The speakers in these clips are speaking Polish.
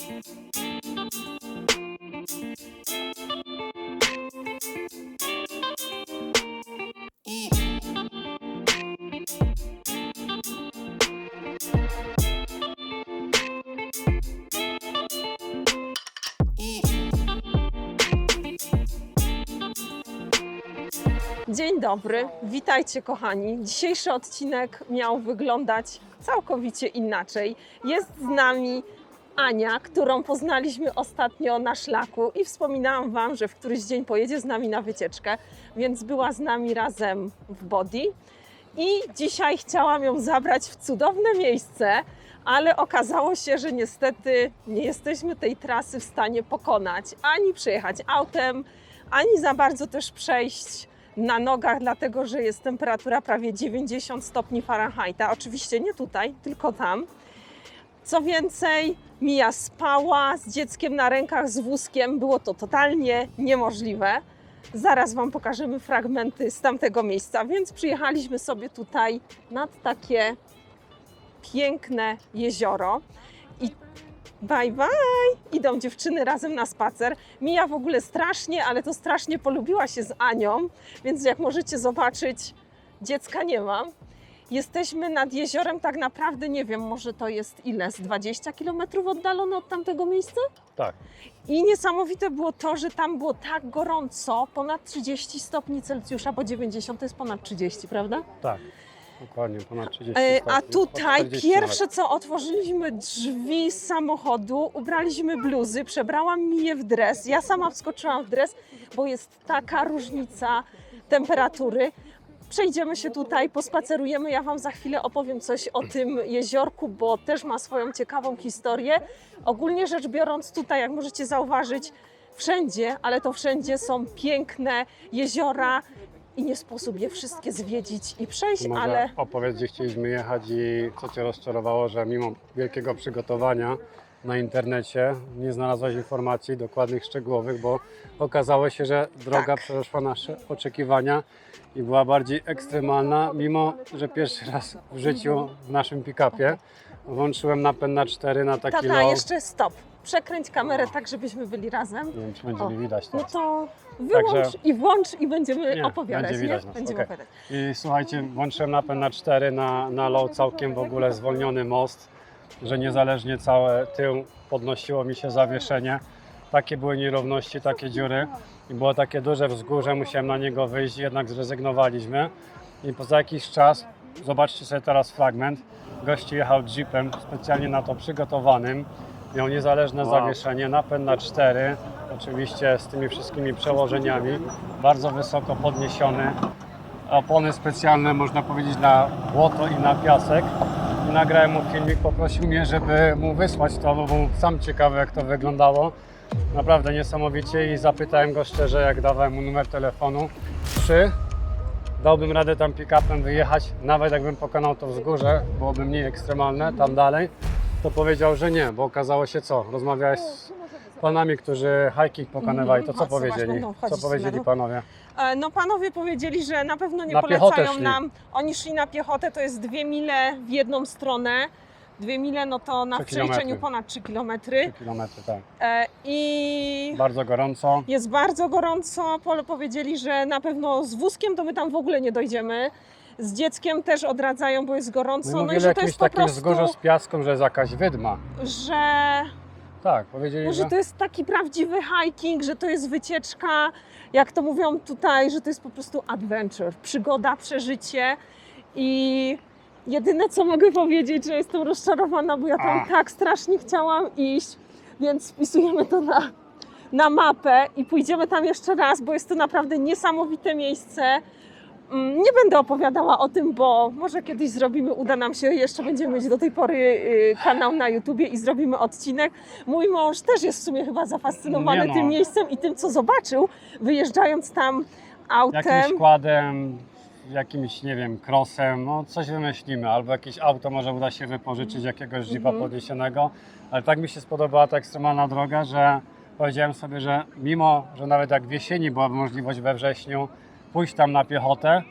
Dzień dobry, witajcie kochani. Dzisiejszy odcinek miał wyglądać całkowicie inaczej. Jest z nami Ania, którą poznaliśmy ostatnio na szlaku i wspominałam Wam, że w któryś dzień pojedzie z nami na wycieczkę, więc była z nami razem w Body. I dzisiaj chciałam ją zabrać w cudowne miejsce, ale okazało się, że niestety nie jesteśmy tej trasy w stanie pokonać, ani przejechać autem, ani za bardzo też przejść na nogach, dlatego że jest temperatura prawie 90 stopni Fahrenheita. Oczywiście nie tutaj, tylko tam. Co więcej, Mija spała z dzieckiem na rękach, z wózkiem. Było to totalnie niemożliwe. Zaraz Wam pokażemy fragmenty z tamtego miejsca, więc przyjechaliśmy sobie tutaj nad takie piękne jezioro i bye bye! Idą dziewczyny razem na spacer. Mija w ogóle strasznie, ale to strasznie polubiła się z Anią, więc jak możecie zobaczyć, dziecka nie mam. Jesteśmy nad jeziorem, tak naprawdę nie wiem, może to jest ile, z 20 km oddalone od tamtego miejsca? Tak. I niesamowite było to, że tam było tak gorąco, ponad 30 stopni Celsjusza, bo 90 to jest ponad 30, prawda? Tak, dokładnie, ponad 30 E, stopni. A tutaj 40 pierwsze nawet. co otworzyliśmy drzwi z samochodu, ubraliśmy bluzy, przebrałam Miję w dres. Ja sama wskoczyłam w dres, bo jest taka różnica temperatury. Przejdziemy się tutaj, pospacerujemy. Ja Wam za chwilę opowiem coś o tym jeziorku, bo też ma swoją ciekawą historię. Ogólnie rzecz biorąc, tutaj, jak możecie zauważyć, wszędzie, ale to wszędzie są piękne jeziora i nie sposób je wszystkie zwiedzić i przejść, Może ale opowiedz, gdzie chcieliśmy jechać i co Cię rozczarowało, że mimo wielkiego przygotowania na internecie nie znalazłaś informacji dokładnych, szczegółowych, bo okazało się, że droga Tak. przeszła nasze oczekiwania i była bardziej ekstremalna, mimo że pierwszy raz w życiu w naszym pick-upie włączyłem napęd na 4 na taki tata, low. jeszcze stop. Przekręć kamerę tak, żebyśmy byli razem. Nie wiem, czy będzie O, mi widać No teraz. to wyłącz Także- i włącz i będziemy Nie, opowiadać. będzie widać nie? Będziemy okej. opowiadać. I słuchajcie, włączyłem napęd na 4 na, na low, całkiem w ogóle zwolniony most, że niezależnie całe tył podnosiło mi się zawieszenie. Takie były nierówności, takie dziury i było takie duże wzgórze, musiałem na niego wyjść, jednak zrezygnowaliśmy. I poza jakiś czas, zobaczcie sobie teraz fragment, gościu jechał jeepem specjalnie na to przygotowanym, miał niezależne Wow. zawieszenie, napęd na 4, oczywiście z tymi wszystkimi przełożeniami, bardzo wysoko podniesiony, opony specjalne, można powiedzieć, na błoto i na piasek. Nagrałem mu filmik, poprosił mnie, żeby mu wysłać to, bo był sam ciekawy, jak to wyglądało. Naprawdę niesamowicie i zapytałem go szczerze, jak dawałem mu numer telefonu, czy dałbym radę tam pick-upem wyjechać, nawet jakbym pokonał to wzgórze, byłoby mniej ekstremalne tam dalej, to powiedział, że nie, bo okazało się co? Rozmawiałeś z panami, którzy hiking pokonywali, to co Mhm. Zobacz, powiedzieli? wchodzić Co powiedzieli panowie? E, No panowie powiedzieli, że na pewno nie Na polecają nam. Oni szli na piechotę, to jest dwie mile w jedną stronę. Dwie mile, no to na przeliczeniu ponad 3 kilometry. Kilometry, tak. E, I Bardzo gorąco. jest bardzo gorąco. Pol- Powiedzieli, że na pewno z wózkiem to my tam w ogóle nie dojdziemy. Z dzieckiem też odradzają, bo jest No i gorąco. No, i mówili o że to jest po takim prostu, wzgórzu z piaską, że jest jakaś wydma. że Tak, powiedzieli, No, że to jest taki prawdziwy hiking, że to jest wycieczka, jak to mówią tutaj, że to jest po prostu adventure, przygoda, przeżycie i jedyne co mogę powiedzieć, że jestem rozczarowana, bo ja tam Ach. tak strasznie chciałam iść, więc wpisujemy to na, na mapę i pójdziemy tam jeszcze raz, bo jest to naprawdę niesamowite miejsce. Mm, Nie będę opowiadała o tym, bo może kiedyś zrobimy, uda nam się, jeszcze będziemy mieć do tej pory y, kanał na YouTubie i zrobimy odcinek. Mój mąż też jest w sumie chyba zafascynowany no. tym miejscem i tym, co zobaczył, wyjeżdżając tam autem. Jakimś składem, jakimś, nie wiem, crossem, no coś wymyślimy. Albo jakieś auto może uda się wypożyczyć jakiegoś jeepa Mhm. podniesionego. Ale tak mi się spodobała ta ekstremalna droga, że powiedziałem sobie, że mimo, że nawet jak w jesieni byłaby możliwość we wrześniu pójść tam na piechotę,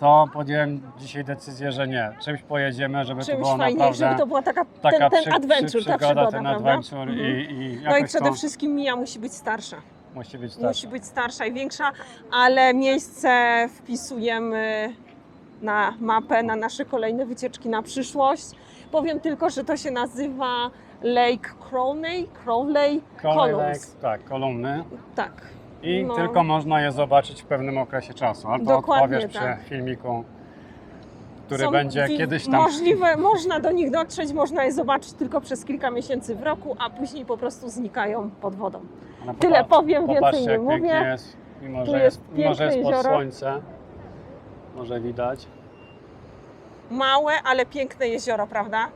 to podjąłem dzisiaj decyzję, że nie. Czymś pojedziemy, żeby to Czymś było fajnie, naprawdę żeby to była taka, taka ten, ten przy, adventure, przy, ta przygoda, przygoda, ten prawda? adventure Mhm. i, i No i przede to wszystkim Mija musi być starsza. musi być Musi tak. być starsza i większa, ale miejsce wpisujemy na mapę, na nasze kolejne wycieczki na przyszłość. Powiem tylko, że to się nazywa Lake Crowley, Crowley Crowley Columns. Lake, tak, kolumny. Tak. I No. tylko można je zobaczyć w pewnym okresie czasu. Ale to Dokładnie odpowiesz tak. przy filmiku, który Są będzie kiedyś tam. Możliwe, można do nich dotrzeć, można je zobaczyć tylko przez kilka miesięcy w roku, a później po prostu znikają pod wodą. No, Tyle powiem, więcej nie mówię. jest, mimo Tu że jest jest, mimo, że jest pod jezioro. słońce. Może widać. Małe, ale piękne jezioro, prawda?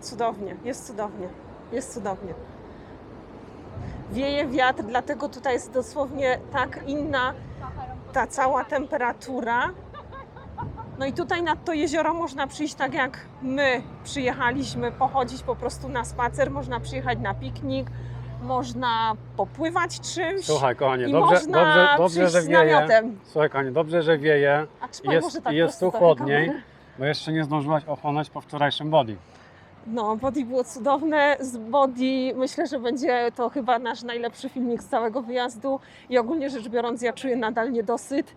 Cudownie, jest cudownie, jest cudownie. Wieje wiatr, dlatego tutaj jest dosłownie tak inna ta cała temperatura. No i tutaj nad to jezioro można przyjść tak jak my przyjechaliśmy, pochodzić po prostu na spacer, można przyjechać na piknik, można popływać czymś Słuchaj, kochanie, i dobrze, można dobrze, dobrze, przyjść że z wieje. namiotem. Słuchaj, kochanie, dobrze, że wieje, A trzymaj jest, może tak jest tu prosto chłodniej, bo jeszcze nie zdążyłaś ochłonąć po wczorajszym body. No, Body było cudowne. Z Body myślę, że będzie to chyba nasz najlepszy filmik z całego wyjazdu. I ogólnie rzecz biorąc, ja czuję nadal niedosyt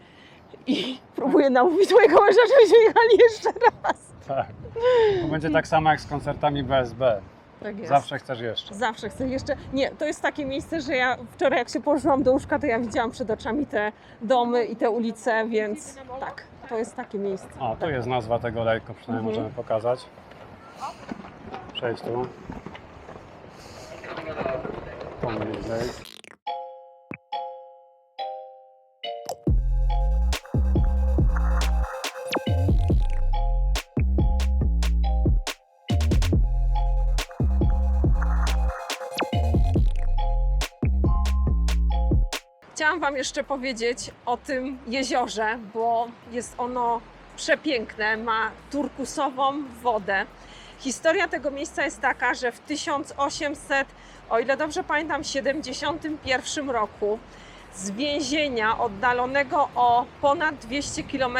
i próbuję namówić mojego męża, żebyśmy jechali jeszcze raz. Tak. To będzie tak samo jak z koncertami BSB. Tak jest. Zawsze chcesz jeszcze. Zawsze chcę jeszcze. Nie, to jest takie miejsce, że ja wczoraj, jak się położyłam do łóżka, to ja widziałam przed oczami te domy i te ulice, więc tak, to jest takie miejsce. A, tu jest nazwa tego lejku, przynajmniej Mhm. możemy pokazać. Przejdź tu. Chciałam Wam jeszcze powiedzieć o tym jeziorze, bo jest ono przepiękne, ma turkusową wodę. Historia tego miejsca jest taka, że w 1800, o ile dobrze pamiętam, 71 roku z więzienia oddalonego o ponad 200 km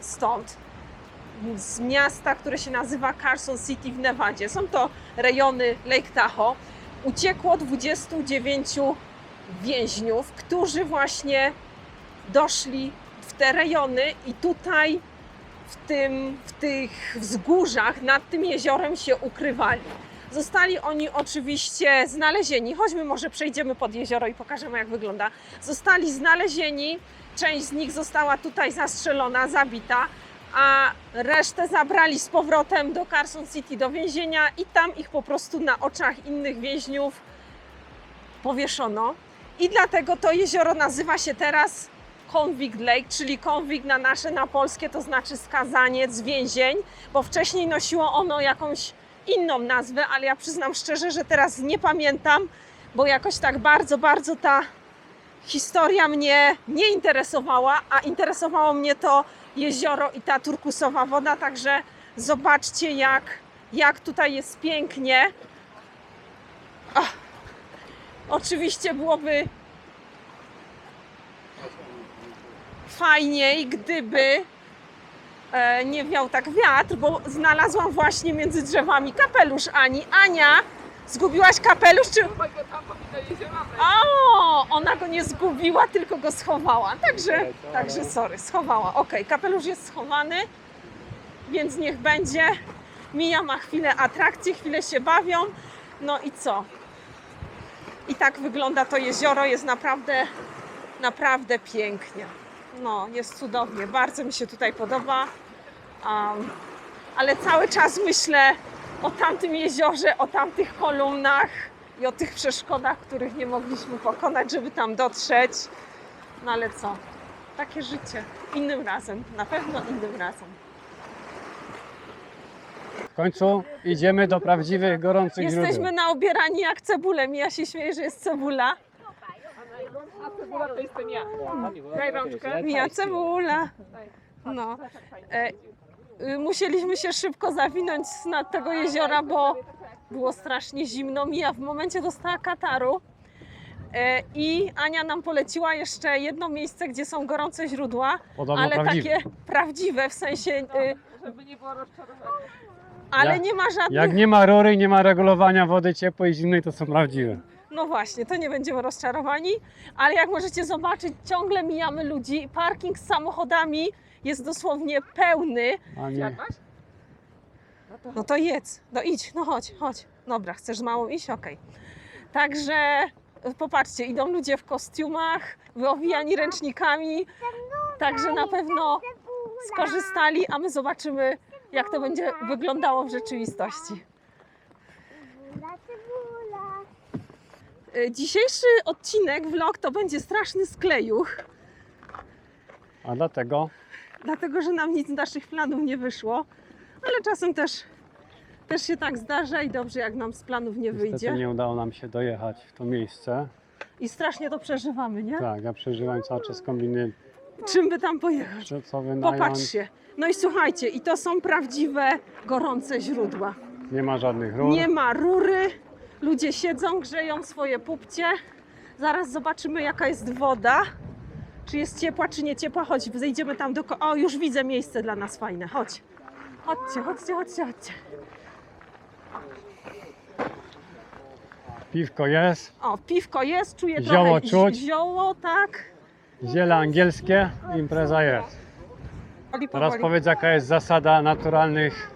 stąd, z miasta, które się nazywa Carson City w Nevadzie, są to rejony Lake Tahoe, uciekło 29 więźniów, którzy właśnie doszli w te rejony i tutaj w, tym, w tych wzgórzach nad tym jeziorem się ukrywali. Zostali oni oczywiście znalezieni, choćby może przejdziemy pod jezioro i pokażemy jak wygląda. Zostali znalezieni, część z nich została tutaj zastrzelona, zabita, a resztę zabrali z powrotem do Carson City, do więzienia i tam ich po prostu na oczach innych więźniów powieszono. I dlatego to jezioro nazywa się teraz Convict Lake, czyli convict na nasze, na polskie, to znaczy skazaniec, więzień, bo wcześniej nosiło ono jakąś inną nazwę, ale ja przyznam szczerze, że teraz nie pamiętam, bo jakoś tak bardzo, bardzo ta historia mnie nie interesowała, a interesowało mnie to jezioro i ta turkusowa woda, także zobaczcie jak, jak tutaj jest pięknie. Ach. Oczywiście byłoby fajniej, gdyby e, nie wiał tak wiatr, bo znalazłam właśnie między drzewami kapelusz Ani. Ania, zgubiłaś kapelusz czy... O, ona go nie zgubiła, tylko go schowała. Także, także sorry, schowała. Okej, kapelusz jest schowany, więc niech będzie. Mija ma chwilę atrakcji, chwilę się bawią. No i co? I tak wygląda to jezioro, jest naprawdę, naprawdę pięknie. No, jest cudownie, bardzo mi się tutaj podoba. Um, ale cały czas myślę o tamtym jeziorze, o tamtych kolumnach i o tych przeszkodach, których nie mogliśmy pokonać, żeby tam dotrzeć. No ale co? Takie życie. Innym razem, na pewno innym razem. W końcu idziemy do prawdziwych, gorących Jesteśmy źródeł. na obierani jak cebulę. Ja się śmieję, że jest cebula. A cebula to jestem ja. Daj rączkę. Mija cebula. No. E, y, musieliśmy się szybko zawinąć z nad tego jeziora, bo było strasznie zimno. Mija w momencie dostała kataru, E, I Ania nam poleciła jeszcze jedno miejsce, gdzie są gorące źródła, Podobno ale prawdziwe. takie prawdziwe, w sensie, e, Żeby nie było rozczarowania. ale Jak- nie ma żadnych Jak nie ma rury i nie ma regulowania wody ciepłej i zimnej, to są prawdziwe. No właśnie, to nie będziemy rozczarowani, ale jak możecie zobaczyć, ciągle mijamy ludzi. Parking z samochodami jest dosłownie pełny. A nie. No to No to jedz, no idź, no chodź, chodź. Dobra, chcesz z małą iść? Okej. Także e, popatrzcie, idą ludzie w kostiumach, wyowijani ręcznikami, także na pewno skorzystali, a my zobaczymy, jak to będzie wyglądało w rzeczywistości. E, Dzisiejszy odcinek, vlog, to będzie straszny sklejuch, A dlatego dlatego że nam nic z naszych planów nie wyszło, ale czasem też, też się tak zdarza i dobrze, jak nam z planów nie niestety wyjdzie. nie udało nam się dojechać w to miejsce. I strasznie to przeżywamy, nie? Tak, ja przeżywam cały czas kombiny, Czym by tam pojechać? co- co wynająć. Popatrzcie. No i słuchajcie, i to są prawdziwe, gorące źródła. Nie ma żadnych rur. Nie ma rury, ludzie siedzą, grzeją swoje pupcie. Zaraz zobaczymy, jaka jest woda. Czy jest ciepła, czy nie ciepła. Chodź, zejdziemy tam do... O, już widzę miejsce dla nas fajne. Chodź. Chodźcie, chodźcie, chodźcie, chodźcie. Piwko jest, O, piwko jest, czuję Zioło trochę czuć. zioło, tak. ziele angielskie, impreza jest. Powoli, Teraz powiedz jaka jest zasada naturalnych,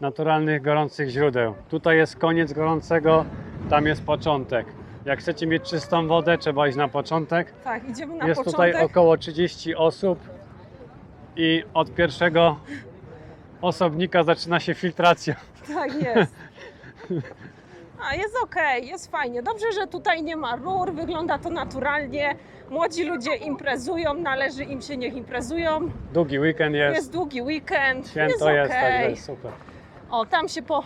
naturalnych gorących źródeł. Tutaj jest koniec gorącego, tam jest początek. Jak chcecie mieć czystą wodę, trzeba iść na początek. Tak, idziemy na jest początek. tutaj około 30 osób i od pierwszego osobnika zaczyna się filtracja. Tak jest. A jest okej, jest fajnie. Dobrze, że tutaj nie ma rur, wygląda to naturalnie. Młodzi ludzie imprezują, należy im się niech imprezują. Długi weekend jest, Jest długi weekend, jest święto jest, okej. jest super. O, tam się po,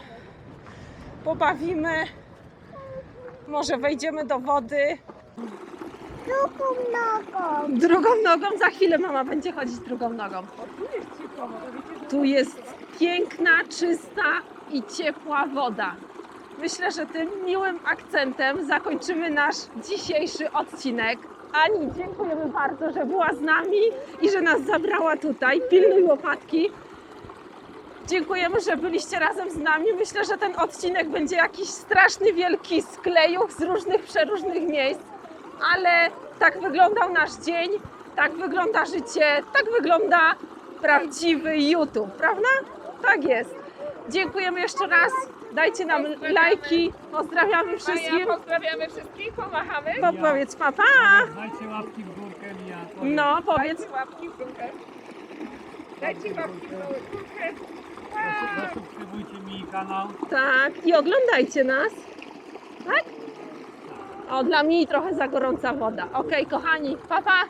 pobawimy. Może wejdziemy do wody. Drugą nogą. Drugą nogą, za chwilę mama będzie chodzić drugą nogą. tu jest piękna, czysta i ciepła woda. Myślę, że tym miłym akcentem zakończymy nasz dzisiejszy odcinek. Ani, dziękujemy bardzo, że była z nami i że nas zabrała tutaj. Pilnuj łopatki. Dziękujemy, że byliście razem z nami. Myślę, że ten odcinek będzie jakiś straszny, wielki sklejuch z różnych, przeróżnych miejsc, ale tak wyglądał nasz dzień, tak wygląda życie, tak wygląda prawdziwy YouTube, prawda? Tak jest. Dziękujemy jeszcze raz. Dajcie nam Pozdrawiamy. lajki. Pozdrawiamy A ja wszystkim. pozdrawiamy wszystkich, pomachamy. Podpowiedz papa. Dajcie łapki w górkę, Mija. No, powiedz. Dajcie łapki w górę. Dajcie łapki w górę. Zasubskrybujcie mi kanał. Tak. I oglądajcie nas. Tak? O, dla mnie trochę za gorąca woda. Okej, kochani. Papa.